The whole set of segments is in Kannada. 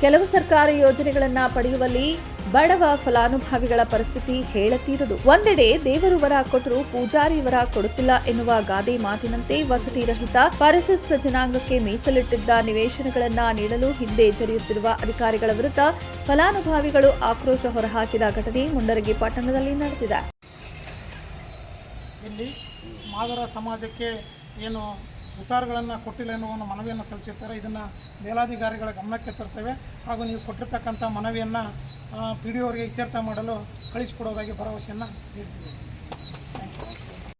ಕೆಲವು ಸರ್ಕಾರಿ ಯೋಜನೆಗಳನ್ನ ಪಡೆಯುವಲ್ಲಿ ಬಡವ ಫಲಾನುಭವಿಗಳ ಪರಿಸ್ಥಿತಿ ಹೇಳತೀರದು. ಒಂದೆಡೆ ದೇವರು ವರ ಕೊಟ್ಟರು ಪೂಜಾರಿ ವರ ಕೊಡುತ್ತಿಲ್ಲ ಎನ್ನುವ ಗಾದೆ ಮಾತಿನಂತೆ ವಸತಿ ರಹಿತ ಪರಿಶಿಷ್ಟ ಜನಾಂಗಕ್ಕೆ ಮೀಸಲಿಟ್ಟಿದ್ದ ನಿವೇಶನಗಳನ್ನ ನೀಡಲು ಹಿಂದೆ ಜರಿಯುತ್ತಿರುವ ಅಧಿಕಾರಿಗಳ ವಿರುದ್ಧ ಫಲಾನುಭವಿಗಳು ಆಕ್ರೋಶ ಹೊರಹಾಕಿದ ಘಟನೆ ಮುಂಡರಗಿ ಪಟ್ಟಣದಲ್ಲಿ ನಡೆದಿದೆ. ಇಲ್ಲಿ ಮಾದರ ಸಮಾಜಕ್ಕೆ ಏನು ಉತ್ತಾರಗಳನ್ನು ಕೊಟ್ಟಿಲ್ಲ ಎನ್ನುವ ಮನವಿಯನ್ನು ಸಲ್ಲಿಸಿರ್ತಾರೆ. ಇದನ್ನು ಮೇಲಾಧಿಕಾರಿಗಳ ಗಮನಕ್ಕೆ ತರ್ತೇವೆ. ಹಾಗೂ ನೀವು ಕೊಟ್ಟಿರ್ತಕ್ಕಂಥ ಮನವಿಯನ್ನು ಪಿ ಡಿ ಅವರಿಗೆ ಇತ್ಯರ್ಥ ಮಾಡಲು ಕಳಿಸಿಕೊಡೋದಾಗಿ ಭರವಸೆಯನ್ನು ನೀಡ್ತೀವಿ.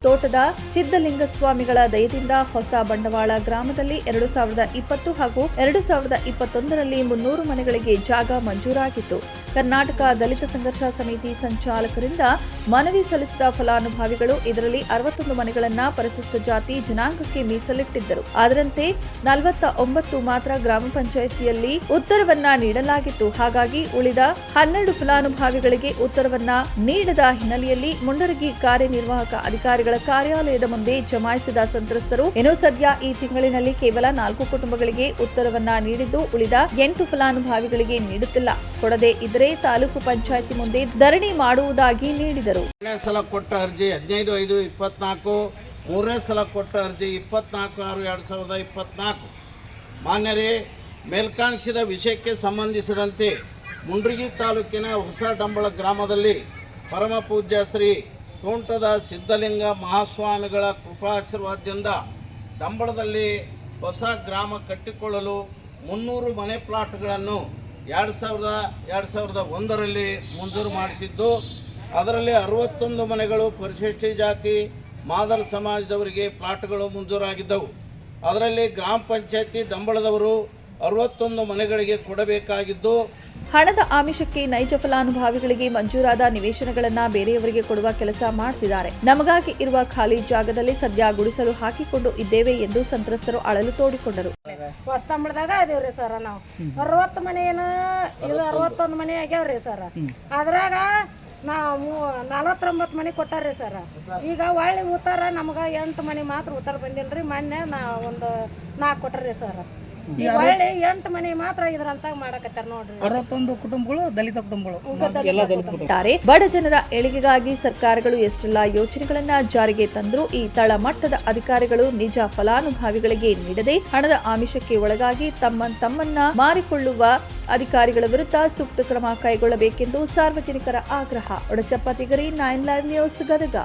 ತೋಟದ ಚಿದ್ದಲಿಂಗಸ್ವಾಮಿಗಳ ದಯದಿಂದ ಹೊಸ ಬಂಡವಾಳ ಗ್ರಾಮದಲ್ಲಿ ಎರಡು ಸಾವಿರದ ಇಪ್ಪತ್ತು ಹಾಗೂ ಎರಡು ಸಾವಿರದ ಇಪ್ಪತ್ತೊಂದರಲ್ಲಿ ಮುನ್ನೂರು ಮನೆಗಳಿಗೆ ಜಾಗ ಮಂಜೂರಾಗಿತ್ತು. ಕರ್ನಾಟಕ ದಲಿತ ಸಂಘರ್ಷ ಸಮಿತಿ ಸಂಚಾಲಕರಿಂದ ಮನವಿ ಸಲ್ಲಿಸಿದ ಫಲಾನುಭವಿಗಳು ಇದರಲ್ಲಿ ಅರವತ್ತೊಂದು ಮನೆಗಳನ್ನ ಪರಿಶಿಷ್ಟ ಜಾತಿ ಜನಾಂಗಕ್ಕೆ ಮೀಸಲಿಟ್ಟಿದ್ದರು. ಅದರಂತೆ ನಲವತ್ತ ಒಂಬತ್ತು ಮಾತ್ರ ಗ್ರಾಮ ಪಂಚಾಯಿತಿಯಲ್ಲಿ ಉತ್ತರವನ್ನ ನೀಡಲಾಗಿತ್ತು. ಹಾಗಾಗಿ ಉಳಿದ ಹನ್ನೆರಡು ಫಲಾನುಭವಿಗಳಿಗೆ ಉತ್ತರವನ್ನ ನೀಡದ ಹಿನ್ನೆಲೆಯಲ್ಲಿ ಮುಂಡರಗಿ ಕಾರ್ಯನಿರ್ವಾಹಕ ಅಧಿಕಾರಿಗಳ ಕಾರ್ಯಾಲಯದ ಮುಂದೆ ಜಮಾಯಿಸಿದ ಸಂತ್ರಸ್ತರು ಇನ್ನು ಸದ್ಯ ಈ ತಿಂಗಳಿನಲ್ಲಿ ಕೇವಲ ನಾಲ್ಕು ಕುಟುಂಬಗಳಿಗೆ ಉತ್ತರವನ್ನ ನೀಡಿದ್ದು ಉಳಿದ ಎಂಟು ಫಲಾನುಭವಿಗಳಿಗೆ ನೀಡುತ್ತಿಲ್ಲ. ಕೊಡದೆ ಇದ್ರೆ ತಾಲೂಕು ಪಂಚಾಯಿತಿ ಮುಂದೆ ಧರಣಿ ಮಾಡುವುದಾಗಿ ನೀಡಿದರು. ಸಲ ಕೊಟ್ಟ ಅರ್ಜಿ ಹದಿನೈದು, ಐದು, ಇಪ್ಪತ್ನಾಲ್ಕು, ಮೂರನೇ ಸಲ ಕೊಟ್ಟ ಅರ್ಜಿ ಇಪ್ಪತ್ನಾಲ್ಕು, ಆರು, ಎರಡು ಸಾವಿರದ ಇಪ್ಪತ್ನಾಲ್ಕು. ಮಾನ್ಯರೇ ಮೇಲ್ಕಾಂಕ್ಷಿದ ವಿಷಯಕ್ಕೆ ಸಂಬಂಧಿಸಿದಂತೆ ಮುಂಡ್ರಿಗಿ ತಾಲೂಕಿನ ಹೊಸ ಡಂಬಳ ಗ್ರಾಮದಲ್ಲಿ ಪರಮ ಪೂಜ್ಯ ಶ್ರೀ ತೋಂಟದ ಸಿದ್ಧಲಿಂಗ ಮಹಾಸ್ವಾಮಿಗಳ ಕೃಪಾಶೀರ್ವಾದದಿಂದ ಡಂಬಳದಲ್ಲಿ ಹೊಸ ಗ್ರಾಮ ಕಟ್ಟಿಕೊಳ್ಳಲು ಮುನ್ನೂರು ಮನೆ ಪ್ಲಾಟ್ಗಳನ್ನು ಎರಡು ಸಾವಿರದ ಎರಡು ಸಾವಿರದ ಒಂದರಲ್ಲಿ ಮಂಜೂರು ಮಾಡಿಸಿದ್ದು, ಅದರಲ್ಲಿ ಅರವತ್ತೊಂದು ಮನೆಗಳು ಪರಿಶಿಷ್ಟ ಜಾತಿ, ಮಾದರ ಸಮಾಜದವರಿಗೆ ಪ್ಲಾಟ್ಗಳು ಮಂಜೂರಾಗಿದ್ದವು. ಅದರಲ್ಲಿ ಗ್ರಾಮ ಪಂಚಾಯತಿ ಡಂಬಳದವರು ಅರವತ್ತೊಂದು ಮನೆಗಳಿಗೆ ಕೊಡಬೇಕಾಗಿದ್ದು ಹಣದ ಆಮಿಷಕ್ಕೆ ನೈಜ ಫಲಾನುಭವಿಗಳಿಗೆ ಮಂಜೂರಾದ ನಿವೇಶನಗಳನ್ನ ಬೇರೆಯವರಿಗೆ ಕೊಡುವ ಕೆಲಸ ಮಾಡುತ್ತಿದ್ದಾರೆ ನಮಗಾಗಿ ಇರುವ ಖಾಲಿ ಜಾಗದಲ್ಲಿ ಸದ್ಯ ಗುಡಿಸಲು ಹಾಕಿಕೊಂಡು ಇದ್ದೇವೆ ಎಂದು ಸಂತ್ರಸ್ತರು ಅಳಲು ತೋಡಿಕೊಂಡರು. ಹೊಸ್ತಂಬಳದಾಗ ಅದೇವ್ರಿ ಸರ್ ನಾವು. ಅರವತ್ತು ಮನೆ ಏನು ಇದು ಅರವತ್ತೊಂದು. ಮನೆ ಆಗ್ಯಾವ್ರಿ ಸರ್. ಅದ್ರಾಗ ನಾವು ನಲವತ್ತೊಂಬತ್ತು ಮನೆ ಕೊಟ್ಟಾರ್ರಿ ಸರ. ಈಗ ಹೊಳ್ಳಿ ಉತ್ತರ ನಮ್ಗೆ ಎಂಟು ಮನೆ ಮಾತ್ರ ಉತ್ತರ ಬಂದಿಲ್ರಿ. ಮೊನ್ನೆ ನಾ ಒಂದು ನಾಲ್ಕು ಕೊಟ್ಟಾರ್ರಿ ಸರ್. ಒಳ್ಳೆ ಎಂಟು ಮನೆ ಮಾತ್ರ ಇದ್ರಂತ ಮಾಡಕತ್ತಾರ ನೋಡ್ರಿ. ಅರವತ್ತೊಂದು ಕುಟುಂಬಗಳು ದಲಿತ ಕುಟುಂಬಗಳು. ತಾರೆ ಬಡ ಜನರ ಏಳಿಗೆಗಾಗಿ ಸರ್ಕಾರಗಳು ಎಷ್ಟೆಲ್ಲ ಯೋಜನೆಗಳನ್ನ ಜಾರಿಗೆ ತಂದ್ರು ಈ ತಳಮಟ್ಟದ ಅಧಿಕಾರಿಗಳು ನಿಜ ಫಲಾನುಭವಿಗಳಿಗೆ ನೀಡದೆ ಹಣದ ಆಮಿಷಕ್ಕೆ ಒಳಗಾಗಿ ತಮ್ಮ ತಮ್ಮನ್ನ ಮಾರಿಕೊಳ್ಳುವ ಅಧಿಕಾರಿಗಳ ವಿರುದ್ಧ ಸೂಕ್ತ ಕ್ರಮ ಕೈಗೊಳ್ಳಬೇಕೆಂದು ಸಾರ್ವಜನಿಕರ ಆಗ್ರಹ. Odachappa Tigari nine live news Gadag.